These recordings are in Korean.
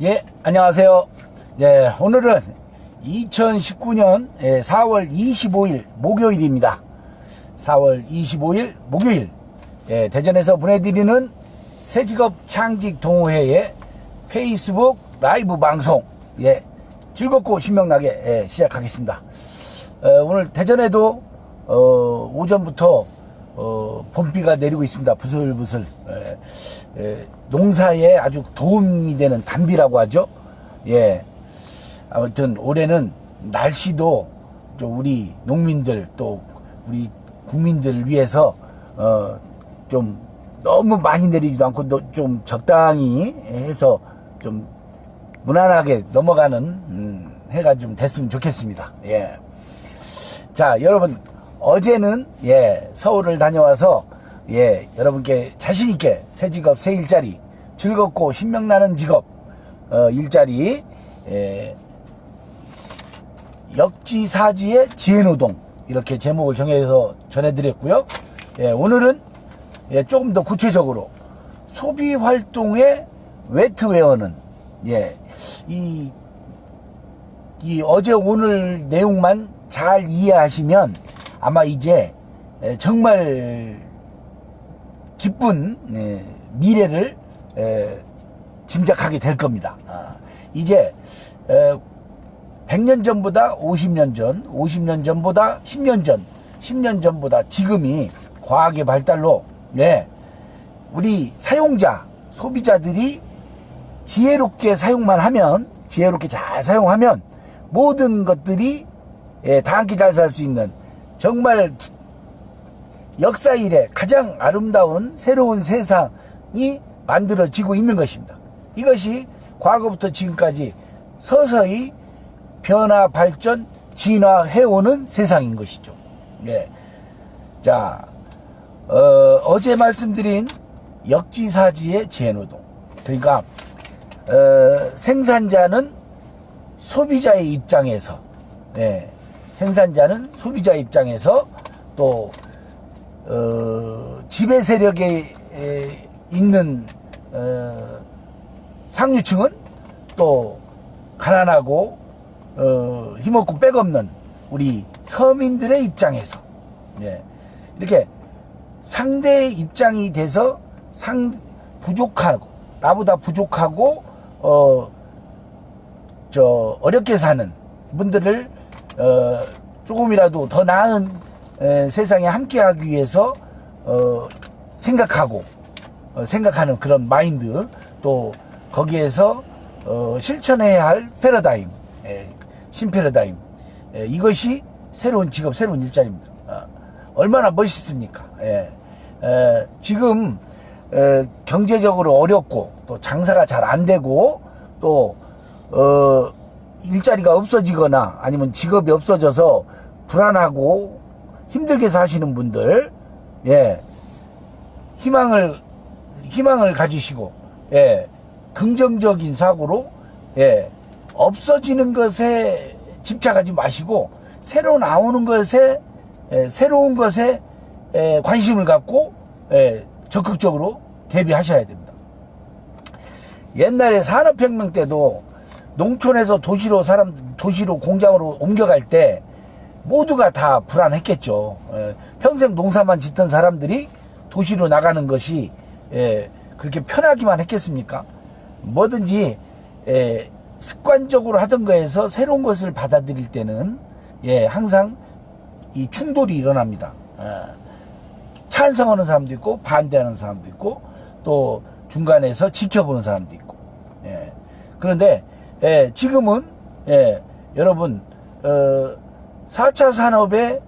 예, 안녕하세요. 예, 오늘은 2019년 4월 25일 목요일입니다. 4월 25일 목요일. 예, 대전에서 보내드리는 새직업 창직 동호회의 페이스북 라이브 방송. 예, 즐겁고 신명나게 예, 시작하겠습니다. 어, 오늘 대전에도 어, 오전부터 어, 봄비가 내리고 있습니다. 부슬부슬. 예, 예, 농사에 아주 도움이 되는 단비라고 하죠. 예. 아무튼 올해는 날씨도 좀 우리 농민들 또 우리 국민들을 위해서 어, 좀 너무 많이 내리지도 않고 너- 좀 적당히 해서 좀 무난하게 넘어가는 음, 해가 좀 됐으면 좋겠습니다. 예. 자, 여러분 어제는 예 서울을 다녀와서 예 여러분께 자신 있게 새 직업 새 일자리 즐겁고 신명나는 직업 어, 일자리 예, 역지사지의 지혜노동 이렇게 제목을 정해서 전해드렸고요. 예, 오늘은 예, 조금 더 구체적으로 소비 활동의 웨트웨어는 예, 이, 이 어제 오늘 내용만 잘 이해하시면 아마 이제 예, 정말 기쁜 예, 미래를 예, 짐작하게 될 겁니다. 아, 이제 에, 100년 전보다 50년 전, 50년 전보다 10년 전, 10년 전보다 지금이 과학의 발달로 네, 우리 사용자, 소비자들이 지혜롭게 사용만 하면, 지혜롭게 잘 사용하면 모든 것들이 예, 다 함께 잘 살 수 있는 정말 역사 이래 가장 아름다운 새로운 세상이 만들어지고 있는 것입니다. 이것이 과거부터 지금까지 서서히 변화, 발전, 진화해오는 세상인 것이죠. 네. 자, 어, 제 말씀드린 역지사지의 지혜노동. 그러니까, 어, 생산자는 소비자의 입장에서, 네. 생산자는 소비자의 입장에서 또, 어, 지배 세력에 에, 있는, 어, 상류층은 또 가난하고 어, 힘없고 백없는 우리 서민들의 입장에서 예, 이렇게 상대의 입장이 돼서 상 부족하고 나보다 부족하고 어, 저 어렵게 사는 분들을 어, 조금이라도 더 나은 에, 세상에 함께하기 위해서 어, 생각하고 어, 생각하는 그런 마인드 또 거기에서 어, 실천해야 할 패러다임 예, 신패러다임 예, 이것이 새로운 직업 새로운 일자리입니다. 아, 얼마나 멋있습니까? 예, 에, 지금 에, 경제적으로 어렵고 또 장사가 잘 안 되고 또 어, 일자리가 없어지거나 아니면 직업이 없어져서 불안하고 힘들게 사시는 분들 예 희망을 희망을 가지시고 예 긍정적인 사고로 예 없어지는 것에 집착하지 마시고 새로 나오는 것에 예, 새로운 것에 예, 관심을 갖고 예, 적극적으로 대비하셔야 됩니다. 옛날에 산업혁명 때도 농촌에서 도시로 사람 도시로 공장으로 옮겨갈 때 모두가 다 불안했겠죠. 예, 평생 농사만 짓던 사람들이 도시로 나가는 것이 예, 그렇게 편하기만 했겠습니까? 뭐든지 예, 습관적으로 하던 거에서 새로운 것을 받아들일 때는 예, 항상 이 충돌이 일어납니다. 예, 찬성하는 사람도 있고 반대하는 사람도 있고 또 중간에서 지켜보는 사람도 있고 예. 그런데 예, 지금은 예, 여러분 어, 4차 산업의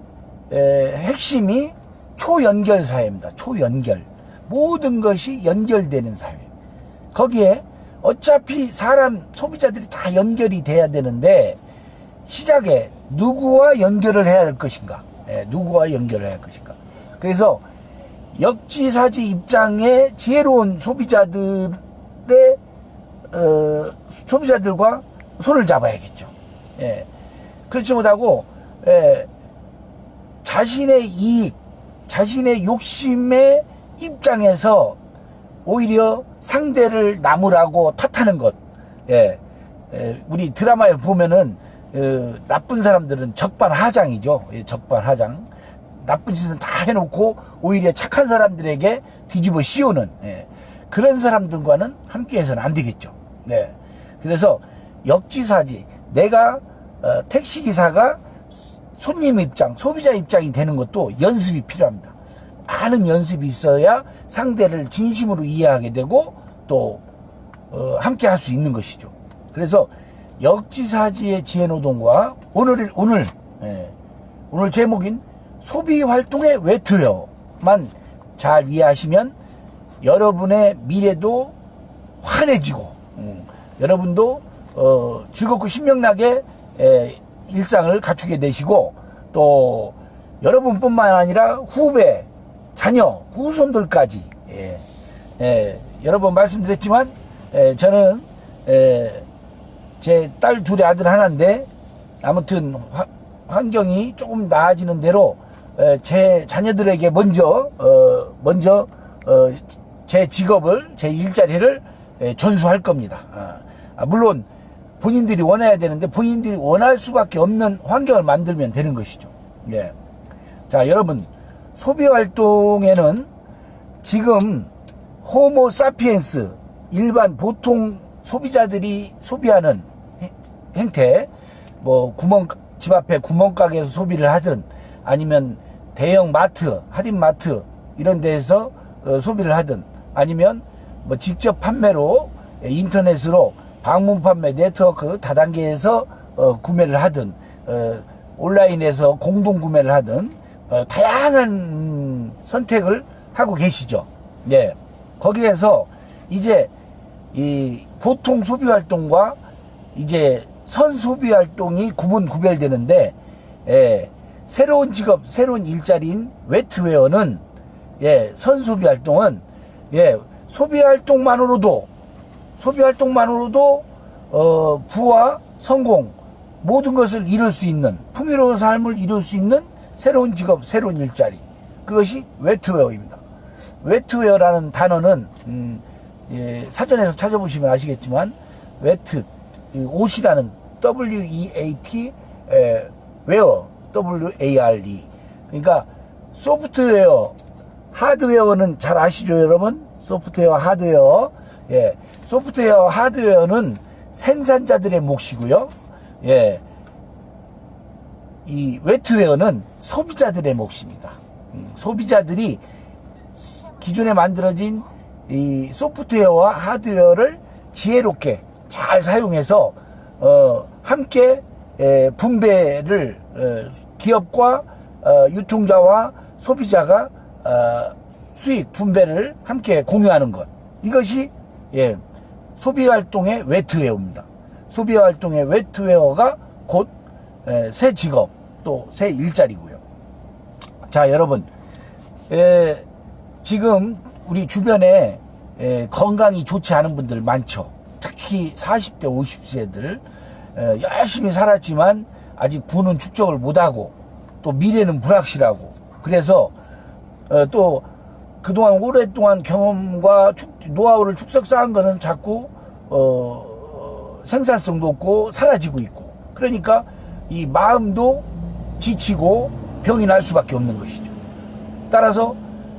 예, 핵심이 초연결 사회입니다. 초연결. 모든 것이 연결되는 사회. 거기에 어차피 사람 소비자들이 다 연결이 돼야 되는데 시작에 누구와 연결을 해야 할 것인가? 예, 누구와 연결을 해야 할 것인가? 그래서 역지사지 입장의 지혜로운 소비자들의 어, 소비자들과 손을 잡아야겠죠. 예. 그렇지 못하고 예, 자신의 이익, 자신의 욕심의 입장에서 오히려 상대를 나무라고 탓하는 것, 예, 예, 우리 드라마에 보면은 어, 나쁜 사람들은 적반하장이죠. 예, 적반하장. 나쁜 짓은 다 해놓고 오히려 착한 사람들에게 뒤집어 씌우는 예, 그런 사람들과는 함께해서는 안 되겠죠. 네. 그래서 역지사지 내가 어, 택시 기사가 손님 입장, 소비자 입장이 되는 것도 연습이 필요합니다. 많은 연습이 있어야 상대를 진심으로 이해하게 되고 또 어, 함께 할 수 있는 것이죠. 그래서 역지사지의 지혜노동과 오늘 오늘 예, 오늘 제목인 소비 활동의 외투여만 잘 이해하시면 여러분의 미래도 환해지고 음, 여러분도 어, 즐겁고 신명나게 에, 일상을 갖추게 되시고 또 여러분뿐만 아니라 후배, 자녀, 후손들까지 예, 예, 여러 번 말씀드렸지만 예, 저는 예, 제 딸 둘의 아들 하나인데 아무튼 화- 환경이 조금 나아지는 대로 에, 제 자녀들에게 먼저 어, 먼저 어, 제 직업을 제 일자리를 에, 전수할 겁니다. 아, 아, 물론 본인들이 원해야 되는데 본인들이 원할 수밖에 없는 환경을 만들면 되는 것이죠. 예. 자 여러분 소비 활동에는 지금 호모 사피엔스 일반 보통 소비자들이 소비하는 행- 행태 뭐 구멍 집 앞에 구멍가게에서 소비를 하든 아니면 대형 마트 할인 마트 이런 데에서 어, 소비를 하든 아니면 뭐 직접 판매로 예, 인터넷으로 방문 판매 네트워크 다단계에서 어, 구매를 하든 어, 온라인에서 공동 구매를 하든 어, 다양한 선택을 하고 계시죠. 예. 거기에서 이제 이 보통 소비 활동과 이제 선 소비 활동이 구분 구별되는데 예, 새로운 직업, 새로운 일자리인 웨트웨어는 예, 선 소비 활동은 예, 소비 활동만으로도 소비 활동만으로도 어, 부와 성공 모든 것을 이룰 수 있는 풍요로운 삶을 이룰 수 있는 새로운 직업, 새로운 일자리. 그것이 웨트웨어입니다. 웨트웨어라는 단어는 음, 예, 사전에서 찾아보시면 아시겠지만 웨트 이 옷이라는 W E A T 에, 웨어 W A R E. 그러니까 소프트웨어 하드웨어는 잘 아시죠 여러분? 소프트웨어 하드웨어 예 소프트웨어 하드웨어는 생산자들의 몫이고요 예 이 웨트웨어는 소비자들의 몫입니다. 음, 소비자들이 기존에 만들어진 이 소프트웨어와 하드웨어를 지혜롭게 잘 사용해서 어, 함께 에, 분배를 어, 기업과 어, 유통자와 소비자가 어, 수익 분배를 함께 공유하는 것 이것이 예, 소비 활동의 웨트웨어입니다. 소비 활동의 웨트웨어가 곧 에, 새 직업 또 새 일자리고요. 자 여러분 에, 지금 우리 주변에 에, 건강이 좋지 않은 분들 많죠. 특히 40대, 50세들 열심히 살았지만 아직 부는 축적을 못하고 또 미래는 불확실하고 그래서 어, 또 그동안 오랫동안 경험과 축- 노하우를 축적 쌓은 거는 자꾸 어, 생산성도 없고 사라지고 있고 그러니까 이 마음도 지치고 병이 날 수밖에 없는 것이죠. 따라서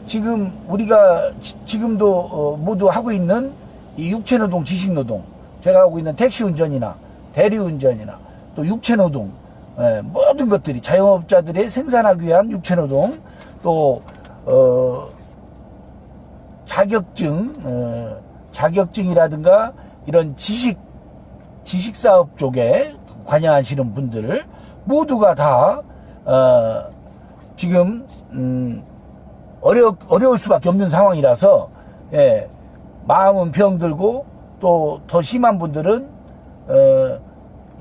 지금 우리가 지, 금도 어, 모두 하고 있는 이 육체노동, 지식노동, 제가 하고 있는 택시운전이나 대리운전이나 또 육체노동, 예, 모든 것들이 자영업자들의 생산하기 위한 육체노동, 또 어, 자격증, 어, 자격증이라든가 이런 지식 지식 사업 쪽에 관여하시는 분들 모두가 다 어, 지금 음, 어려 어려울 수밖에 없는 상황이라서 예, 마음은 병들고 또 더 심한 분들은 어,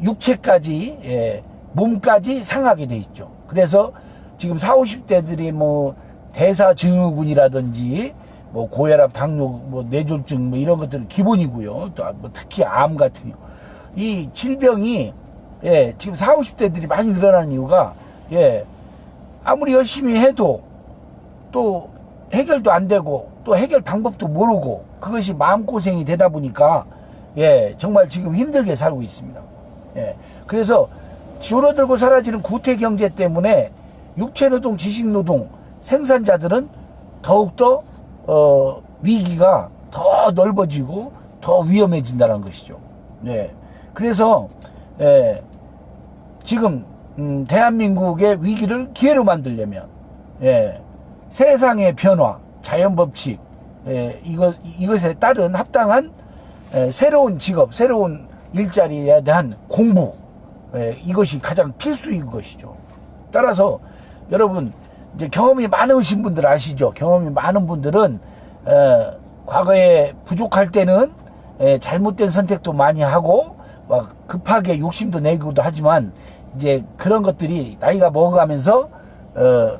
육체까지 예, 몸까지 상하게 돼 있죠. 그래서 지금 4, 50대들이 뭐 대사증후군이라든지 뭐 고혈압, 당뇨, 뭐 뇌졸중 뭐 이런 것들은 기본이고요. 또 뭐 특히 암 같은 경우. 이 질병이 예, 지금 4, 50대들이 많이 늘어나는 이유가 예, 아무리 열심히 해도 또 해결도 안 되고 또 해결 방법도 모르고 그것이 마음고생이 되다 보니까 예, 정말 지금 힘들게 살고 있습니다. 예, 그래서 줄어들고 사라지는 구태 경제 때문에 육체 노동, 지식 노동 생산자들은 더욱더 어, 위기가 더 넓어지고 더 위험해진다는 것이죠. 예, 그래서 예, 지금 음, 대한민국의 위기를 기회로 만들려면 예, 세상의 변화, 자연 법칙 예, 이것 이것에 따른 합당한 예, 새로운 직업, 새로운 일자리에 대한 공부 예, 이것이 가장 필수인 것이죠. 따라서 여러분 이제 경험이 많으신 분들 아시죠? 경험이 많은 분들은 에, 과거에 부족할 때는 에, 잘못된 선택도 많이 하고 막 급하게 욕심도 내기도 하지만 이제 그런 것들이 나이가 먹어가면서 어,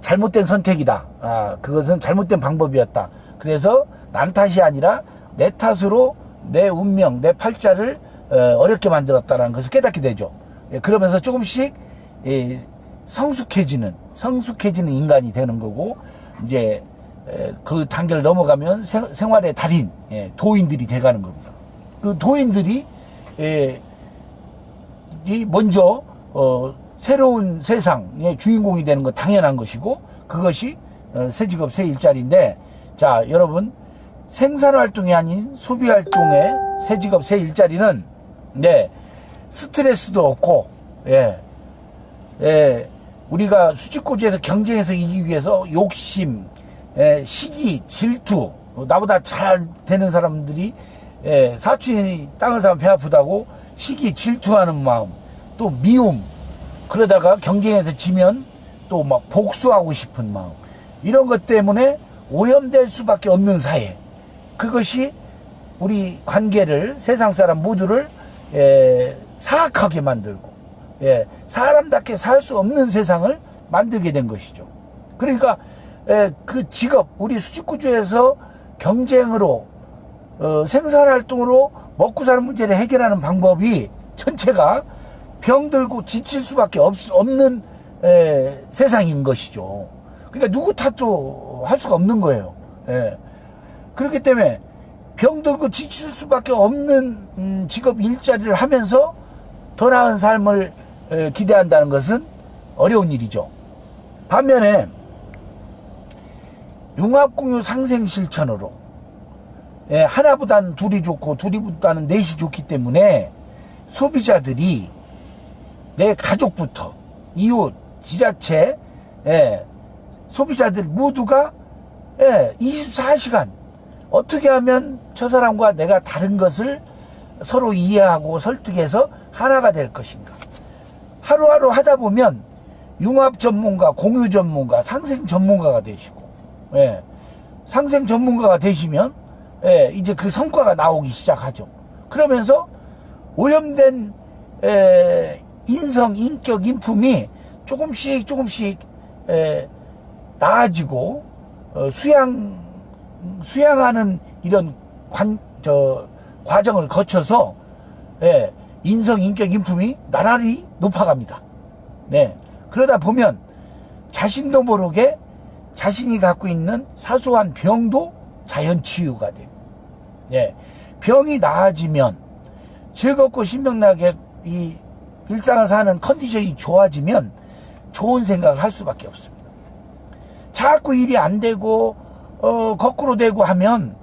잘못된 선택이다. 아, 그것은 잘못된 방법이었다. 그래서 남 탓이 아니라 내 탓으로 내 운명, 내 팔자를 어, 어렵게 만들었다는 것을 깨닫게 되죠. 예, 그러면서 조금씩 예, 성숙해지는 성숙해지는 인간이 되는 거고 이제 에, 그 단계를 넘어가면 생, 생활의 달인 예, 도인들이 돼가는 겁니다. 그 도인들이 예, 이 먼저 어, 새로운 세상의 주인공이 되는 건 당연한 것이고 그것이 어, 새 직업 새 일자리인데 자 여러분 생산 활동이 아닌 소비 활동의 새 직업 새 일자리는 네 스트레스도 없고 예, 예 우리가 수직고지에서 경쟁에서 이기기 위해서 욕심, 예, 시기, 질투, 어, 나보다 잘 되는 사람들이 예, 사촌이 땅을 사면 배 아프다고 시기, 질투하는 마음, 또 미움, 그러다가 경쟁에서 지면 또 막 복수하고 싶은 마음, 이런 것 때문에 오염될 수밖에 없는 사회. 그것이 우리 관계를 세상 사람 모두를 예, 사악하게 만들고 예, 사람답게 살 수 없는 세상을 만들게 된 것이죠. 그러니까 예, 그 직업 우리 수직 구조에서 경쟁으로 어, 생산 활동으로 먹고 사는 문제를 해결하는 방법이 전체가 병들고 지칠 수밖에 없, 없는 에, 세상인 것이죠. 그러니까 누구 탓도 할 수가 없는 거예요. 예. 그렇기 때문에 병들고 지칠 수밖에 없는 음, 직업 일자리를 하면서 더 나은 삶을 에, 기대한다는 것은 어려운 일이죠. 반면에 융합공유 상생 실천으로 예, 하나보다는 둘이 좋고 둘이보다는 넷이 좋기 때문에 소비자들이 내 가족부터 이웃, 지자체, 예, 소비자들 모두가 예, 24시간 어떻게 하면 저 사람과 내가 다른 것을 서로 이해하고 설득해서 하나가 될 것인가. 하루하루 하다 보면 융합 전문가, 공유 전문가, 상생 전문가가 되시고, 예, 상생 전문가가 되시면, 예, 이제 그 성과가 나오기 시작하죠. 그러면서 오염된, 에, 인성, 인격, 인품이 조금씩 조금씩, 에, 나아지고, 어, 수양, 수양하는 이런 관, 저, 과정을 거쳐서, 예, 인성, 인격, 인품이 나날이 높아갑니다. 네. 그러다 보면 자신도 모르게 자신이 갖고 있는 사소한 병도 자연 치유가 되고, 예. 병이 나아지면 즐겁고 신명나게 이 일상을 사는 컨디션이 좋아지면 좋은 생각을 할 수밖에 없습니다. 자꾸 일이 안 되고, 어, 거꾸로 되고 하면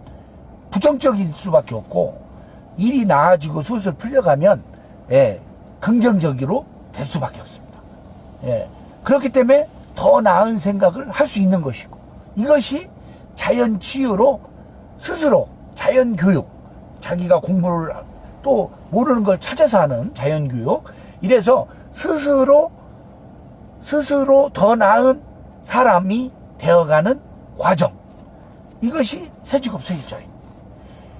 부정적일 수밖에 없고, 일이 나아지고 술술 풀려가면 예, 긍정적으로 될 수밖에 없습니다. 예, 그렇기 때문에 더 나은 생각을 할 수 있는 것이고 이것이 자연 치유로 스스로 자연 교육 자기가 공부를 또 모르는 걸 찾아서 하는 자연 교육 이래서 스스로 스스로 더 나은 사람이 되어가는 과정 이것이 새직업 새 일자리입니다.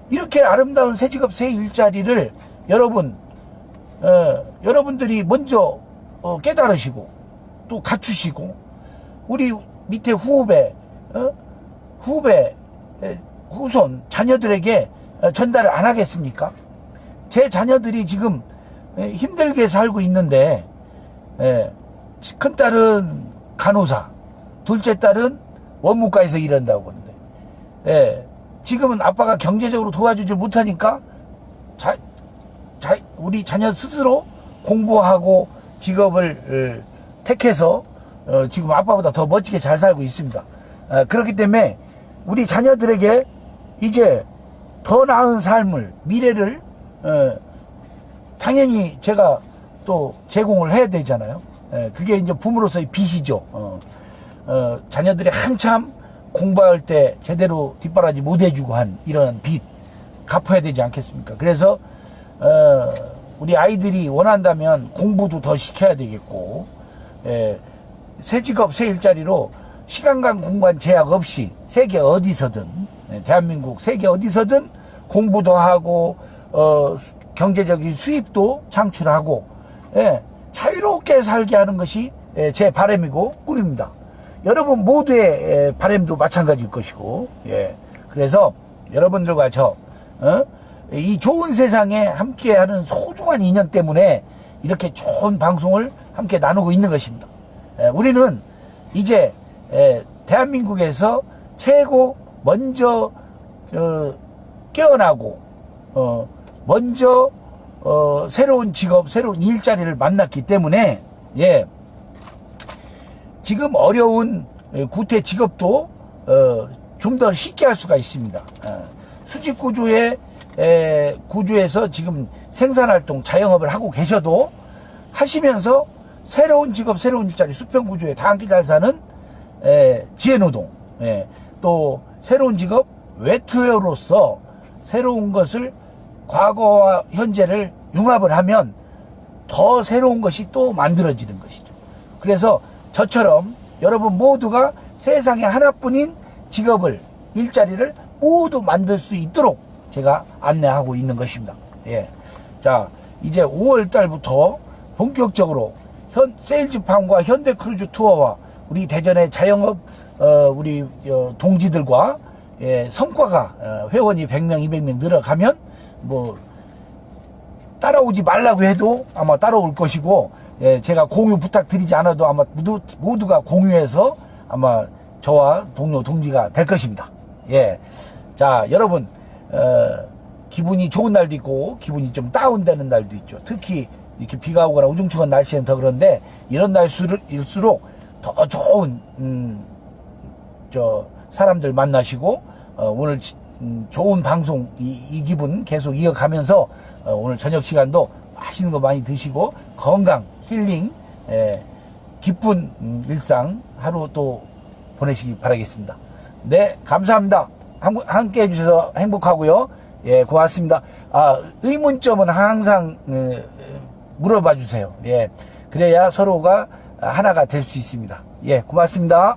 이렇게 아름다운 새직업 새 일자리를 여러분 어, 여러분들이 먼저 어, 깨달으시고 또 갖추시고 우리 밑에 후배 어? 후배 에, 후손 자녀들에게 어, 전달을 안 하겠습니까? 제 자녀들이 지금 에, 힘들게 살고 있는데 에, 큰 딸은 간호사, 둘째 딸은 원무과에서 일한다고 하는데 에, 지금은 아빠가 경제적으로 도와주지 못하니까 자, 자, 우리 자녀 스스로 공부하고 직업을 어, 택해서 어, 지금 아빠보다 더 멋지게 잘 살고 있습니다. 어, 그렇기 때문에 우리 자녀들에게 이제 더 나은 삶을 미래를 어, 당연히 제가 또 제공을 해야 되잖아요. 예, 그게 이제 부모로서의 빚이죠. 어, 어, 자녀들이 한참 공부할 때 제대로 뒷바라지 못 해주고 한 이런 빚 갚아야 되지 않겠습니까? 그래서 어, 우리 아이들이 원한다면 공부도 더 시켜야 되겠고 예, 새 직업 새 일자리로 시간간 공간 제약 없이 세계 어디서든 예, 대한민국 세계 어디서든 공부도 하고 어, 수- 경제적인 수입도 창출하고 예, 자유롭게 살게 하는 것이 예, 제 바람이고 꿈입니다. 여러분 모두의 예, 바람도 마찬가지일 것이고 예, 그래서 여러분들과 저 어? 이 좋은 세상에 함께하는 소중한 인연 때문에 이렇게 좋은 방송을 함께 나누고 있는 것입니다. 예, 우리는 이제 예, 대한민국에서 최고 먼저 어, 깨어나고 어, 먼저 어, 새로운 직업, 새로운 일자리를 만났기 때문에 예, 지금 어려운 예, 구태 직업도 어, 좀더 쉽게 할 수가 있습니다. 어, 수직 구조의 에, 구조에서 지금 생산활동, 자영업을 하고 계셔도 하시면서 새로운 직업, 새로운 일자리, 수평 구조에 다 함께 잘 사는 에, 지혜노동, 예, 또 새로운 직업, 웨트웨어로서 새로운 것을 과거와 현재를 융합을 하면 더 새로운 것이 또 만들어지는 것이죠. 그래서 저처럼 여러분 모두가 세상에 하나뿐인 직업을, 일자리를 모두 만들 수 있도록 제가 안내하고 있는 것입니다. 예. 자, 이제 5월 달부터 본격적으로 현, 세일즈팜과 현대 크루즈 투어와 우리 대전의 자영업, 어, 우리, 어, 동지들과 예, 성과가 어, 회원이 100명, 200명 늘어가면 뭐 따라오지 말라고 해도 아마 따라올 것이고 예, 제가 공유 부탁드리지 않아도 아마 모두, 모두가 공유해서 아마 저와 동료 동지가 될 것입니다. 예. 자, 여러분 어, 기분이 좋은 날도 있고 기분이 좀 다운되는 날도 있죠. 특히 이렇게 비가 오거나 우중충한 날씨는 더 그런데 이런 날일수록 더 좋은 음, 저 사람들 만나시고 어, 오늘 지- 음, 좋은 방송 이, 이 기분 계속 이어가면서 어, 오늘 저녁 시간도 맛있는 거 많이 드시고 건강 힐링 에, 기쁜 음, 일상 하루 또 보내시기 바라겠습니다. 네 감사합니다. 함, 함께 해주셔서 행복하고요. 예 고맙습니다. 아 의문점은 항상 에, 물어봐 주세요. 예 그래야 서로가 하나가 될 수 있습니다. 예 고맙습니다.